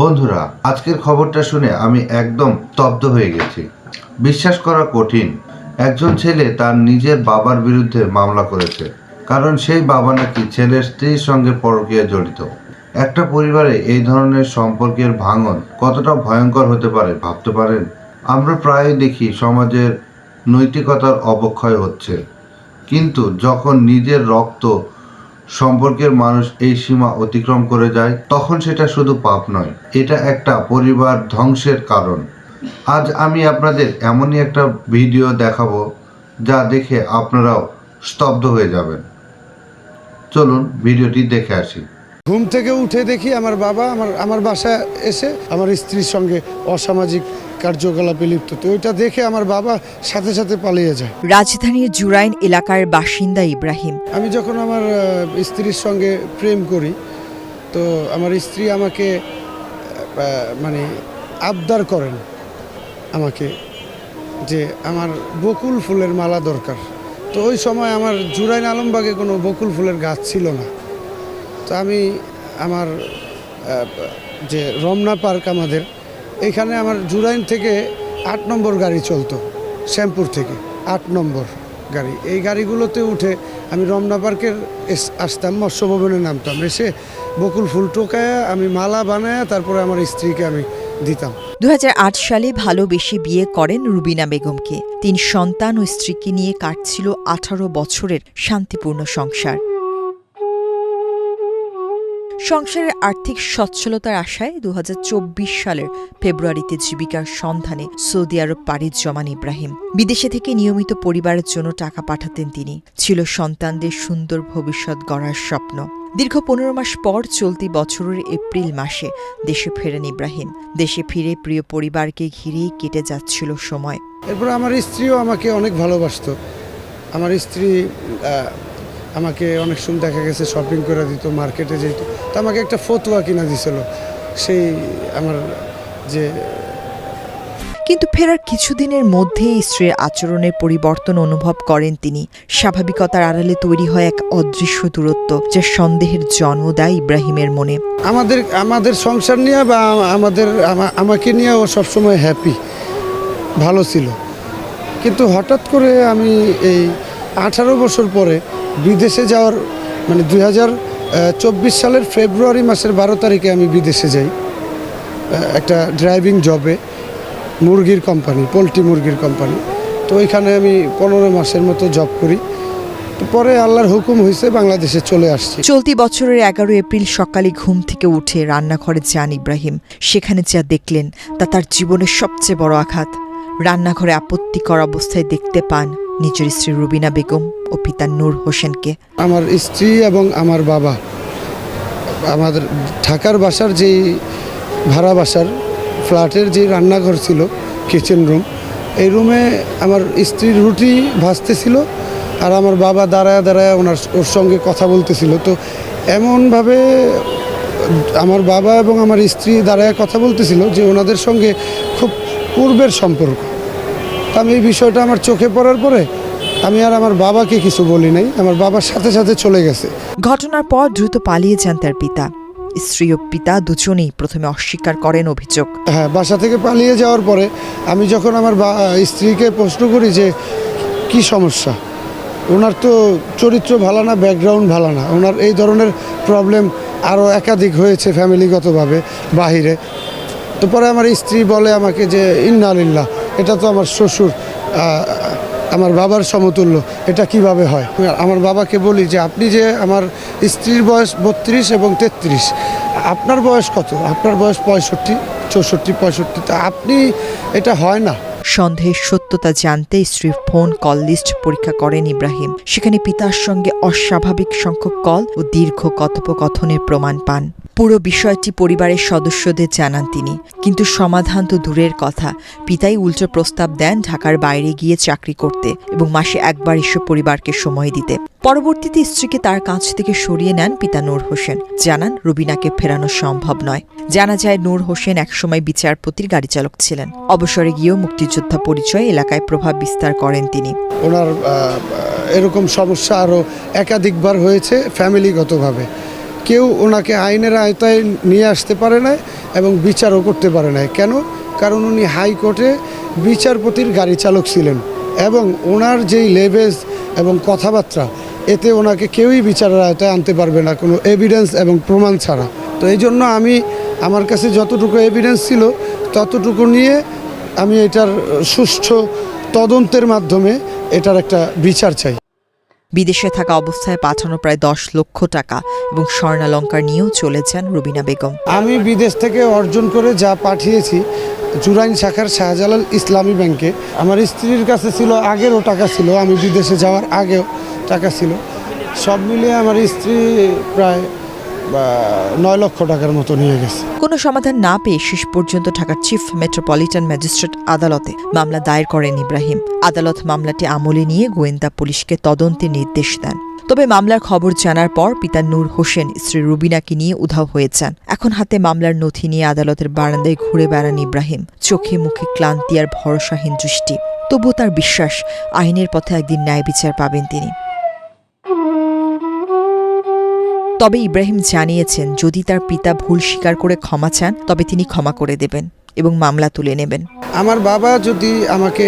বন্ধুরা, আজকের খবরটা শুনে আমি একদম স্তব্ধ হয়ে গেছি। বিশ্বাস করা কঠিন। একজন ছেলে তার নিজের বাবার বিরুদ্ধে মামলা করেছে, কারণ সেই বাবা নাকি ছেলের স্ত্রীর সঙ্গে পরকীয়া জড়িত। একটা পরিবারে এই ধরনের সম্পর্কের ভাঙন কতটা ভয়ঙ্কর হতে পারে ভাবতে পারেন? আমরা প্রায়ই দেখি সমাজের নৈতিকতার অবক্ষয় হচ্ছে। কিন্তু যখন নিজের রক্ত সম্পর্কের মানুষ এই সীমা অতিক্রম করে যায়, তখন সেটা শুধু পাপ নয়, এটা একটা পরিবার ধ্বংসের কারণ। আজ আমি আপনাদের এমনই একটা ভিডিও দেখাবো, যা দেখে আপনারাও স্তব্ধ হয়ে যাবেন। চলুন, ভিডিওটি দেখে আসি। ঘুম থেকে উঠে দেখি আমার বাবা আমার আমার বাসায় এসে আমার স্ত্রীর সঙ্গে অসামাজিক কার্যকলাপে লিপ্ত। তো ওইটা দেখে আমার বাবা সাথে সাথে পালিয়ে যায়। রাজধানীর জুরাইন এলাকার বাসিন্দা ইব্রাহিম। আমি যখন আমার স্ত্রীর সঙ্গে প্রেম করি তো আমার স্ত্রী আমাকে মানে আবদার করেন আমাকে যে আমার বকুল ফুলের মালা দরকার। তো ওই সময় আমার জুরাইন আলমবাগে কোনো বকুল ফুলের গাছ ছিল না। তো আমি আমার যে রমনা পার্ক আমাদের, এখানে আমার জুরাইন থেকে আট নম্বর গাড়ি চলতো, শ্যামপুর থেকে আট নম্বর গাড়ি। এই গাড়িগুলোতে উঠে আমি রমনা পার্কের আসতাম, মৎস্য ভবনে নামতাম, এসে বকুল ফুল টোকায় আমি মালা বানায় তারপরে আমার স্ত্রীকে আমি দিতাম। দু হাজার আট সালে ভালোবেসে বিয়ে করেন রুবিনা বেগমকে। তিন সন্তান ও স্ত্রীকে নিয়ে কাটছিল আঠারো বছরের শান্তিপূর্ণ সংসার। সংসারের আর্থিক সচ্ছলতার আশায় দু হাজার চব্বিশ সালের ফেব্রুয়ারিতে জীবিকার সন্ধানে সৌদি আরব পাড়ি জমান ইব্রাহিম। বিদেশে থেকে নিয়মিত পরিবারের জন্য টাকা পাঠাতেন তিনি। ছিল সন্তানদের সুন্দর ভবিষ্যৎ গড়ার স্বপ্ন। দীর্ঘ পনেরো মাস পর চলতি বছরের এপ্রিল মাসে দেশে ফেরেন ইব্রাহিম। দেশে ফিরে প্রিয় পরিবারকে ঘিরেই কেটে যাচ্ছিল সময়। এরপর আমার স্ত্রীও আমাকে অনেক ভালোবাসতো। আমার স্ত্রী আমাকে অনেক সময় দেখা গেছে শপিং করে দিত মার্কেটে যেত। তো আমাকে একটা ফতুয়া কিনা দিছিল। সেই আমার যে কিন্তু ফেরার কিছুদিনের মধ্যেই স্ত্রীর আচরণের পরিবর্তন অনুভব করেন তিনি। স্বাভাবিকতার আড়ালে তৈরি হয় এক অদৃশ্য দূরত্ব যা সন্দেহের জন্ম দেয় ইব্রাহিমের মনে। আমাদের আমাদের সংসার নিয়ে বা আমাদের আমাকে নিয়ে ও সবসময় হ্যাপি ভালো ছিল। কিন্তু হঠাৎ করে আমি এই আঠারো বছর পরে বিদেশে যাওয়ার মানে দুই চব্বিশ সালের ফেব্রুয়ারি মাসের বারো তারিখে আমি বিদেশে যাই একটা ড্রাইভিং জবে, মুরগির কোম্পানি, পোলট্রি মুরগির কোম্পানি। তো ওইখানে আমি পনেরো মাসের মতো জব করি। পরে আল্লাহর হুকুম হয়েছে বাংলাদেশে চলে আসছে। চলতি বছরের এগারো এপ্রিল সকালে ঘুম থেকে উঠে রান্নাঘরে যান ইব্রাহিম। সেখানে যা দেখলেন তা তার জীবনের সবচেয়ে বড় আঘাত। রান্নাঘরে আপত্তিকর অবস্থায় দেখতে পান নিজের স্ত্রী রুবিনা বেগম ও পিতা নূর হোসেনকে। আমার স্ত্রী এবং আমার বাবা আমাদের ঢাকার বাসার যেই ভাড়া বাসার ফ্ল্যাটের যে রান্নাঘর ছিল কিচেন রুম এই রুমে আমার স্ত্রীর রুটি ভাজতেছিল আর আমার বাবা দাঁড়ায় দাঁড়ায় ওনার, ওর সঙ্গে কথা বলতেছিল। তো এমনভাবে আমার বাবা এবং আমার স্ত্রী দাঁড়ায় কথা বলতেছিল যে ওনাদের সঙ্গে খুব পূর্বের সম্পর্ক। আমি এই বিষয়টা আমার চোখে পড়ার পরে আমি আর আমার বাবাকে কিছু বলি নাই আমার বাবার সাথে সাথে চলে গেছে। ঘটনার পর দ্রুত পালিয়ে যান তার পিতা। স্ত্রী ও পিতা দুজনেই প্রথমে অস্বীকার করেন অভিযোগ। হ্যাঁ বাসা থেকে পালিয়ে যাওয়ার পরে আমি যখন আমার বা- স্ত্রীকে প্রশ্ন করি যে কি সমস্যা? ওনার তো চরিত্র ভালো না ব্যাকগ্রাউন্ড ভালো না। ওনার এই ধরনের প্রবলেম আরও একাধিক হয়েছে ফ্যামিলিগতভাবে বাহিরে। তো পরে আমার স্ত্রী বলে আমাকে যে ইন্না ইন্নালিল্লাহ এটা তো আমার শ্বশুর আমার বাবার সমতুল্য, এটা কীভাবে হয়? আমার বাবাকে বলি যে আপনি যে আমার স্ত্রীর বয়স বত্রিশ এবং তেত্রিশ, আপনার বয়স কত? আপনার বয়স পঁয়ষট্টি, চৌষট্টি, পঁয়ষট্টি, তা আপনি এটা হয় না। সন্দেহের সত্যতা জানতে স্ত্রীর ফোন কল লিস্ট পরীক্ষা করেন ইব্রাহিম। সেখানে পিতার সঙ্গে অস্বাভাবিক সংখ্যক কল ও দীর্ঘ কথোপকথনের প্রমাণ পান। পুরো বিষয়টি পরিবারের সদস্যদের জানান তিনি। কিন্তু সমাধান তো দূরের কথা। পিতাই উল্টো প্রস্তাব দেন ঢাকার বাইরে গিয়ে চাকরি করতে এবং মাসে একবার এসে পরিবারকে সময় দিতে। পরবর্তীতে স্ত্রীকে তার কাছ থেকে সরিয়ে নেন পিতা নূর হোসেন। জানান, রুবিনাকে ফেরানো সম্ভব নয়। জানা যায়, নূর হোসেন একসময় বিচারপতির গাড়ি চালক ছিলেন। অবসরে গিয়েও মুক্তিযোদ্ধা পরিচয় এলাকায় প্রভাব বিস্তার করেন তিনি। ওনার এরকম সমস্যা আরও একাধিকবার হয়েছে ফ্যামিলিগতভাবে। কেউ ওনাকে আইনের আয়তায় নিয়ে আসতে পারে না এবং বিচারও করতে পারে না কেন? কারণ উনি হাইকোর্টে বিচারপতির গাড়ি চালক ছিলেন এবং ওনার যেই লেভেজ এবং কথাবার্তা, এতে ওনাকে কেউই বিচারের আয়তায় আনতে পারবে না কোনো এভিডেন্স এবং প্রমাণ ছাড়া। তো এই জন্য আমি, আমার কাছে যতটুকু এভিডেন্স ছিল, ততটুকু নিয়ে আমি এটার সুষ্ঠু তদন্তের মাধ্যমে এটার একটা বিচার চাই। বিদেশে থাকা অবস্থায় পাঠানো প্রায় দশ লক্ষ টাকা এবং স্বর্ণালঙ্কার নিয়েও চলেছেন রুবিনা বেগম। আমি বিদেশ থেকে অর্জন করে যা পাঠিয়েছি, জুরাইন শাখার শাহজালাল ইসলামী ব্যাংকে, আমার স্ত্রীর কাছে ছিল, আগেরও টাকা ছিল, আমি বিদেশে যাওয়ার আগেও টাকা ছিল। সব মিলিয়ে আমার স্ত্রী প্রায় নয় লক্ষ টাকার মতো নিয়ে গেছে। কোনো সমাধান না পেয়ে শেষ পর্যন্ত ঢাকার চিফ মেট্রোপলিটন ম্যাজিস্ট্রেট আদালতে মামলা দায়ের করেন ইব্রাহিম। আদালত মামলাটি আমলে নিয়ে গোয়েন্দা পুলিশকে তদন্তের নির্দেশ দেন। তবে মামলার খবর জানার পর পিতা নূর হোসেন, স্ত্রী রুবিনাকে নিয়ে উধাও হয়ে যান। এখন হাতে মামলার নথি নিয়ে আদালতের বারান্দায় ঘুরে বেড়ান ইব্রাহিম। চোখে মুখে ক্লান্তি আর ভরসাহীন দৃষ্টি। তবুও তার বিশ্বাস, আইনের পথে একদিন ন্যায় বিচার পাবেন তিনি। তবে ইব্রাহিম জানিয়েছেন, যদি তার পিতা ভুল স্বীকার করে ক্ষমা চান, তবে তিনি ক্ষমা করে দেবেন এবং মামলা তুলে নেবেন। আমার বাবা যদি আমাকে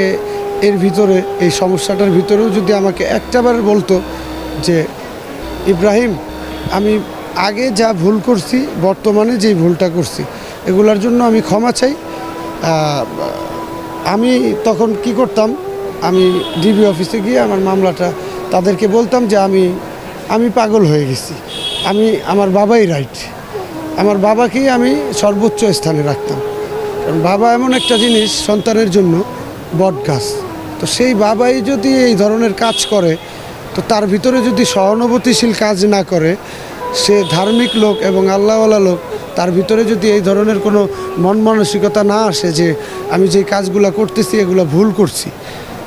এর ভিতরে, এই সমস্যাটার ভিতরেও যদি আমাকে একটাবার বলতো যে, ইব্রাহিম, আমি আগে যা ভুল করছি, বর্তমানে যেই ভুলটা করছি, এগুলোর জন্য আমি ক্ষমা চাই। আমি তখন কি করতাম, আমি ডিবি অফিসে গিয়ে আমার মামলাটা তাদেরকে বলতাম যে, আমি আমি পাগল হয়ে গেছি। আমি, আমার বাবাই রাইট। আমার বাবাকেই আমি সর্বোচ্চ স্থানে রাখতাম। কারণ বাবা এমন একটা জিনিস সন্তানের জন্য বট গাছ। তো সেই বাবাই যদি এই ধরনের কাজ করে, তো তার ভিতরে যদি সহানুভূতিশীল কাজ না করে, সে ধার্মিক লোক এবং আল্লাহওয়ালা লোক, তার ভিতরে যদি এই ধরনের কোনো মন মানসিকতা না আসে যে আমি যে কাজগুলো করতেছি, এগুলো ভুল করছি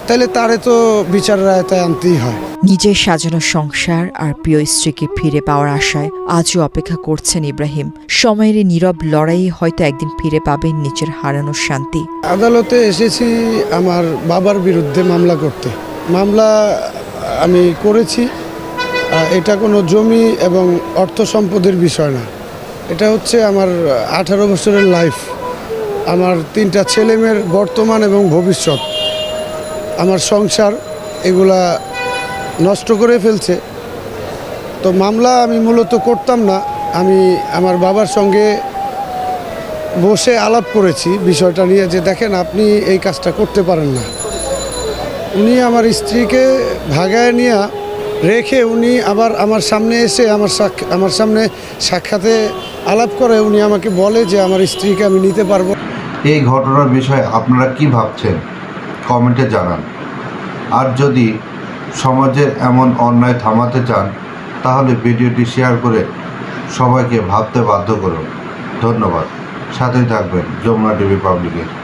তাহলে তারে তো বিচারের আয়তায় আনতেই হয়। নিজের সাজানো সংসার আর প্রিয় স্ত্রীকে ফিরে পাওয়ার আশায় আজও অপেক্ষা করছেন ইব্রাহিম। সময়ের নীরব লড়াই হয়তো একদিন ফিরে পাবেন নিজের হারানোর শান্তি। আদালতে এসেছি আমার বাবার বিরুদ্ধে মামলা করতে। মামলা আমি করেছি। এটা কোনো জমি এবং অর্থ সম্পদের বিষয় না। এটা হচ্ছে আমার আঠারো বছরের লাইফ আমার তিনটা ছেলেমেয়ের বর্তমান এবং ভবিষ্যৎ। আমার সংসার এগুলা নষ্ট করে ফেলছে। তো মামলা আমি মূলত করতাম না। আমি আমার বাবার সঙ্গে বসে আলাপ করেছি বিষয়টা নিয়ে যে দেখেন আপনি এই কাজটা করতে পারেন না। উনি আমার স্ত্রীকে ভাগায় নিয়ে রেখে উনি আবার আমার সামনে এসে আমার আমার সামনে সাক্ষাতে আলাপ করে উনি আমাকে বলে যে আমার স্ত্রীকে আমি নিতে পারব। এই ঘটনার বিষয়ে আপনারা কি ভাবছেন? কমেন্টে জানান। আর যদি সমাজের এমন অন্যায় থামাতে চান, তাহলে ভিডিওটি শেয়ার করে সবাইকে ভাবতে বাধ্য করুন। ধন্যবাদ। সাথেই থাকবেন যমুনা টিভি পাবলিকের।